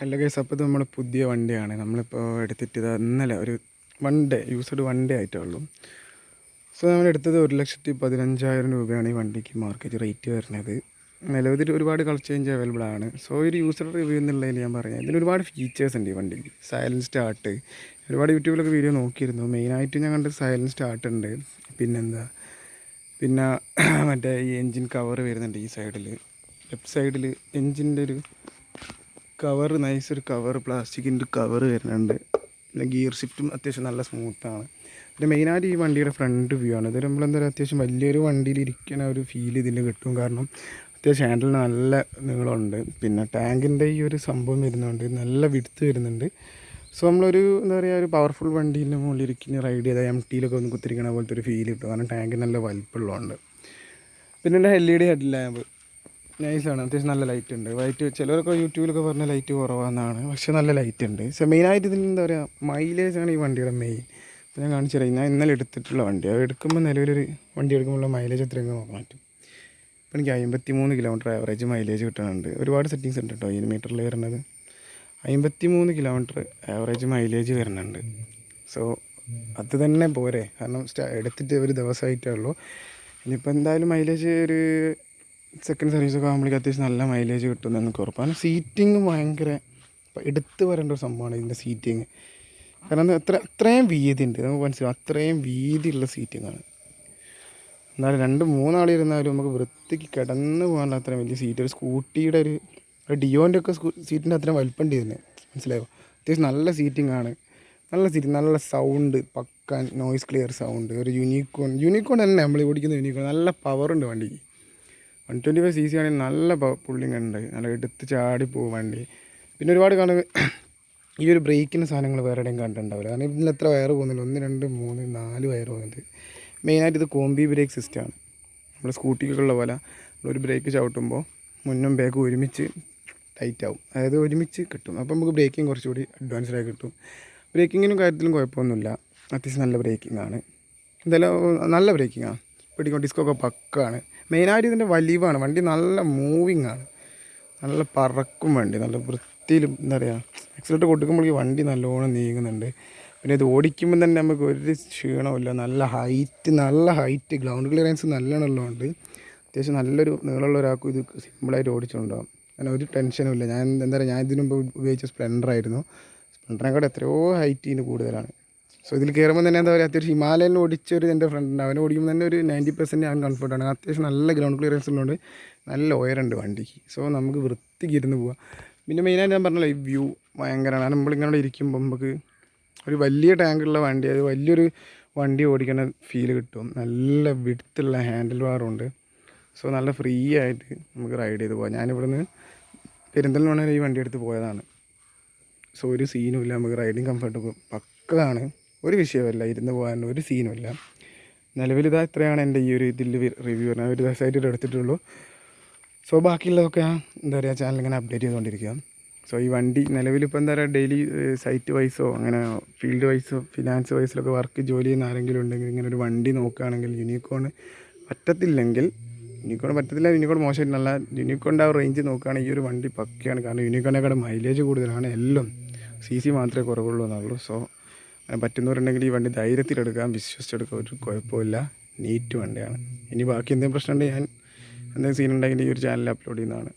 Hello guys അപ്പോൾ ഇത് നമ്മുടെ പുതിയ വണ്ടിയാണ്. നമ്മളിപ്പോൾ എടുത്തിട്ട് ഇത് ഇന്നലെ ഒരു one day used one day ആയിട്ടേ ഉള്ളൂ സോ നമ്മൾ എടുത്തത് ഒരു ലക്ഷത്തി പതിനഞ്ചായിരം രൂപയാണ് ഈ വണ്ടിക്ക് മാർക്കറ്റ് റേറ്റ് വരുന്നത്. നിലവിൽ ഒരുപാട് കളർ ചേഞ്ച് അവൈലബിൾ ആണ്. സോ ഒരു യൂസർ റിവ്യൂ എന്നുള്ളതിൽ ഞാൻ പറയാം. ഇതിന് ഒരുപാട് ഫീച്ചേഴ്സ് ഉണ്ട് ഈ വണ്ടിക്ക്. സൈലൻസ് സ്റ്റാർട്ട് ഒരുപാട് യൂട്യൂബിലൊക്കെ വീഡിയോ നോക്കിയിരുന്നു. മെയിനായിട്ട് ഞാൻ കണ്ടത് സൈലൻസ് സ്റ്റാർട്ട് ഉണ്ട്. പിന്നെന്താ? പിന്നെ മറ്റേ ഈ എൻജിൻ കവർ വരുന്നുണ്ട് ഈ സൈഡിൽ ലെഫ്റ്റ് സൈഡിൽ എൻജിന്റെ ഒരു കവർ നൈസ് ഒരു കവർ പ്ലാസ്റ്റിക്കിന്റെ കവർ വരുന്നുണ്ട്. പിന്നെ ഗിയർ ഷിഫ്റ്റും അത്യാവശ്യം നല്ല സ്മൂത്താണ് പിന്നെ മെയിനായിട്ട് ഈ വണ്ടിയുടെ ഫ്രണ്ട് വ്യൂ ആണ്. ഇത് നമ്മളെന്താ അത്യാവശ്യം വലിയൊരു വണ്ടിയിൽ ഇരിക്കുന്ന ഒരു ഫീൽ ഇതിൽ കിട്ടും. കാരണം അത്യാവശ്യം ഹാൻഡിൽ നല്ല നീളമുണ്ട്. പിന്നെ ടാങ്കിന്റെ ഈ ഒരു സംഭവം വരുന്നുണ്ട്. നല്ല വിടുത്ത് വരുന്നുണ്ട്. സോ നമ്മളൊരു എന്താ പറയുക ഒരു പവർഫുൾ വണ്ടിയിൽ മുകളിൽ ഇരിക്കുന്ന റൈഡ് ചെയ്താൽ എം ടിയിലൊക്കെ ഒന്ന് കുത്തിരിക്കണ പോലത്തെ ഒരു ഫീൽ കിട്ടും. കാരണം ടാങ്ക് നല്ല വലിപ്പമുള്ളതുകൊണ്ട്. പിന്നെ എന്റെ L E D head lamp നൈസാണ് അത്യാവശ്യം നല്ല ലൈറ്റ് ഉണ്ട്. ലൈറ്റ് ചിലരൊക്കെ യൂട്യൂബിലൊക്കെ പറഞ്ഞ ലൈറ്റ് കുറവാണെന്നാണ് പക്ഷേ നല്ല ലൈറ്റ് ഉണ്ട്. പക്ഷേ മെയിനായിട്ട് ഇതിന് എന്താ പറയുക മൈലേജ് ആണ് ഈ വണ്ടിയുടെ മെയിൻ ഞാൻ കാണിച്ചു തരാം. ഞാൻ ഇന്നലെ എടുത്തിട്ടുള്ള വണ്ടി. അത് എടുക്കുമ്പോൾ നിലവിലൊരു വണ്ടി എടുക്കുമ്പോൾ മൈലേജ് എത്രയെങ്കിലും നോക്കാൻ പറ്റും. ഇപ്പോൾ എനിക്ക് അമ്പത്തി മൂന്ന് കിലോമീറ്റർ ആവറേജ് മൈലേജ് കിട്ടുന്നുണ്ട് ഒരുപാട് സെറ്റിങ്സ് ഉണ്ട് കേട്ടോ ഈ മീറ്ററിൽ വരുന്നത്. അമ്പത്തി മൂന്ന് കിലോമീറ്റർ ആവറേജ് മൈലേജ് വരുന്നുണ്ട്. സോ അത് തന്നെ പോരെ. കാരണം എടുത്തിട്ട് ഒരു ദിവസമായിട്ടേ ഉള്ളൂ. ഇനിയിപ്പോൾ എന്തായാലും മൈലേജ് ഒരു സെക്കൻഡ് സർവീസ് ഒക്കെ ആകുമ്പോഴേക്കും അത്യാവശ്യം നല്ല മൈലേജ് കിട്ടുമെന്ന് എന്നൊക്കെ ഉറപ്പാണ്. സീറ്റിംഗ് ഭയങ്കര എടുത്തു പറയേണ്ട ഒരു സംഭവമാണ് ഇതിന്റെ സീറ്റിങ് കാരണം എത്ര അത്ര അത്രയും വീതി ഉണ്ട്. നമുക്ക് മനസ്സിലാവും അത്രയും വീതിയുള്ള സീറ്റിങ്ങാണ് എന്നാലും രണ്ട് മൂന്നാളിരുന്നാലും നമുക്ക് വൃത്തിക്ക് കിടന്ന് പോകാനുള്ള അത്രയും വലിയ സീറ്റ് ഒരു സ്കൂട്ടിയുടെ ഒരു ഡിയോന്റെ ഒക്കെ സീറ്റിന്റെ അത്രയും വലിപ്പമുണ്ട് ഇതിന്. മനസ്സിലായോ? അത്യാവശ്യം നല്ല സീറ്റിംഗ് ആണ്. നല്ല സീറ്റിംഗ് നല്ല സൗണ്ട് പക്ക നോയ്സ് ക്ലിയർ സൗണ്ട് ഒരു യൂണിക്കോൺ യൂണിക്കോൺ തന്നെ നമ്മൾ ഓടിക്കുന്ന യൂണിക്കോൺ നല്ല പവറുണ്ട് വണ്ടിക്ക്. ട്വന്റി ഫൈവ് സി സി ആണെങ്കിൽ നല്ല പുള്ളിങ് ഉണ്ട്. നല്ല എടുത്ത് ചാടി പോകും വണ്ടി. പിന്നെ ഒരുപാട് കാണുക ഈ ഒരു ബ്രേക്കിന്റെ സാധനങ്ങൾ വേറെ എവിടെയും കണ്ടിട്ടുണ്ടാവില്ല. കാരണം ഇതിൽ എത്ര വയർ പോകുന്നില്ല. ഒന്ന് രണ്ട് മൂന്ന് നാല് വയർ പോകുന്നുണ്ട് മെയിനായിട്ട് ഇത് കോമ്പി ബ്രേക്ക് സിസ്റ്റമാണ് നമ്മുടെ സ്കൂട്ടിക്കുള്ള പോലെ നമ്മളൊരു ബ്രേക്ക് ചവിട്ടുമ്പോൾ മുന്നും ബാക്കും ഒരുമിച്ച് ടൈറ്റ് ആവും. അതായത് ഒരുമിച്ച് കിട്ടും. അപ്പോൾ നമുക്ക് ബ്രേക്കിംഗ് കുറച്ചുകൂടി അഡ്വാൻസ്ഡായി കിട്ടും. ബ്രേക്കിങ്ങിനും കാര്യത്തിലും കുഴപ്പമൊന്നുമില്ല. അത്യാവശ്യം നല്ല ബ്രേക്കിംഗ് ആണ് എന്തായാലും നല്ല ബ്രേക്കിംഗ് ആണ് പിടിക്കും ഡിസ്കൊക്കെ പക്കാണ്. മെയിനായിട്ട് ഇതിന്റെ വലിവാണ്. വണ്ടി നല്ല മൂവിങ് ആണ്. നല്ല പറക്കും വണ്ടി. നല്ല വൃത്തിയിൽ എന്താ പറയുക ആക്സിലേറ്റർ കൊടുക്കുമ്പോഴേക്ക് വണ്ടി നല്ലോണം നീങ്ങുന്നുണ്ട്. പിന്നെ ഇത് ഓടിക്കുമ്പോൾ തന്നെ നമുക്ക് ഒരു ക്ഷീണമില്ല നല്ല ഹൈറ്റ് നല്ല ഹൈറ്റ് ഗ്രൗണ്ട് ക്ലിയറൻസ് നല്ലോണം ഉള്ളതുകൊണ്ട് അത്യാവശ്യം നല്ലൊരു നീളമുള്ള ഒരാൾക്കും ഇത് സിമ്പിളായിട്ട് ഓടിച്ചുകൊണ്ടാകും അങ്ങനെ ഒരു ടെൻഷനും ഇല്ല. ഞാൻ എന്താ പറയുക ഞാൻ ഇതിനു ഉപയോഗിച്ച സ്പ്ലെൻഡർ ആയിരുന്നു. സ്പ്ലെൻഡറിനെക്കാട് എത്രയോ ഹൈറ്റ് ഇതിന് കൂടുതലാണ്. സോ ഇതിൽ കയറുമ്പോൾ തന്നെ എന്താ പറയുക അത്യാവശ്യം ഹിമാലയൻ ഓടിച്ചൊരു എന്റെ ഫ്രണ്ട് ഉണ്ട്. അവനെ ഓടിക്കുമ്പോൾ തന്നെ ഒരു നയന്റി പെർസെന്റ് ഞാൻ കംഫർട്ടാണ് അത്യാവശ്യം നല്ല ഗ്രൗണ്ട് ക്ലിയറൻസ് ഉള്ളതുകൊണ്ട് നല്ല ഉയരമുണ്ട് വണ്ടിക്ക്. സോ നമുക്ക് വൃത്തിക്ക് ഇരുന്ന് പോവാം. പിന്നെ മെയിനായിട്ട് ഞാൻ പറഞ്ഞല്ലോ ഈ വ്യൂ ഭയങ്കരമാണ് നമ്മളിങ്ങനെ ഇരിക്കുമ്പോൾ നമുക്ക് ഒരു വലിയ ടാങ്കുള്ള വണ്ടി അത് വലിയൊരു വണ്ടി ഓടിക്കുന്ന ഫീൽ കിട്ടും. നല്ല വിടുത്തുള്ള ഹാൻഡിൽ ബാറുണ്ട് സോ നല്ല ഫ്രീ ആയിട്ട് നമുക്ക് റൈഡ് ചെയ്ത് പോകാം ഞാനിവിടുന്ന് പെരിന്തൽമണ്ണ ഈ വണ്ടി എടുത്ത് പോയതാണ്. സോ ഒരു സീനും ഇല്ല. നമുക്ക് റൈഡിങ് കംഫർട്ട് പക്കതാണ് ഒരു വിഷയമല്ല ഇരുന്ന് പോകാൻ ഒരു സീനുമില്ല. നിലവിൽ ഇതാ ഇത്രയാണ് എന്റെ ഈ ഒരു ഇതിൽ റിവ്യൂ പറഞ്ഞാൽ ഒരു ദിവസമായിട്ട് എടുത്തിട്ടുള്ളൂ. സോ ബാക്കിയുള്ളതൊക്കെ എന്താ പറയുക ചാനൽ ഇങ്ങനെ അപ്ഡേറ്റ് ചെയ്തുകൊണ്ടിരിക്കുക. സോ ഈ വണ്ടി നിലവിലിപ്പോൾ എന്താ പറയുക ഡെയിലി സൈറ്റ് വൈസോ അങ്ങനെ ഫീൽഡ് വൈസോ ഫിനാൻസ് വൈസിലൊക്കെ വർക്ക് ജോലി ചെയ്യുന്ന ആരെങ്കിലും ഉണ്ടെങ്കിൽ ഇങ്ങനെ ഒരു വണ്ടി നോക്കുകയാണെങ്കിൽ യൂണിക്കോൺ പറ്റത്തില്ലെങ്കിൽ യൂണിക്കോൺ പറ്റത്തില്ല യൂണിക്കോൺ മോശമായിട്ടല്ല. യൂണിക്കോണിന്റെ ആ റേഞ്ച് നോക്കുകയാണെങ്കിൽ ഈ ഒരു വണ്ടി പക്കയാണ്. കാരണം യൂണിക്കോണിനെക്കാളും മൈലേജ് കൂടുതലാണ്. എല്ലാം സി സി മാത്രമേ കുറവുള്ളൂ എന്നുള്ളൂ സോ പറ്റുന്നവരുണ്ടെങ്കിൽ ഈ വണ്ടി ധൈര്യത്തിലെടുക്കാം വിശ്വസിച്ചെടുക്കാം ഒരു കുഴപ്പമില്ല. നീറ്റ് വണ്ടിയാണ്. ഇനി ബാക്കി എന്തെങ്കിലും പ്രശ്നമുണ്ടെങ്കിൽ ഞാൻ എന്തെങ്കിലും സീൻ ഉണ്ടെങ്കിൽ ഈ ഒരു ചാനലിൽ അപ്ലോഡ് ചെയ്യുന്നതാണ്.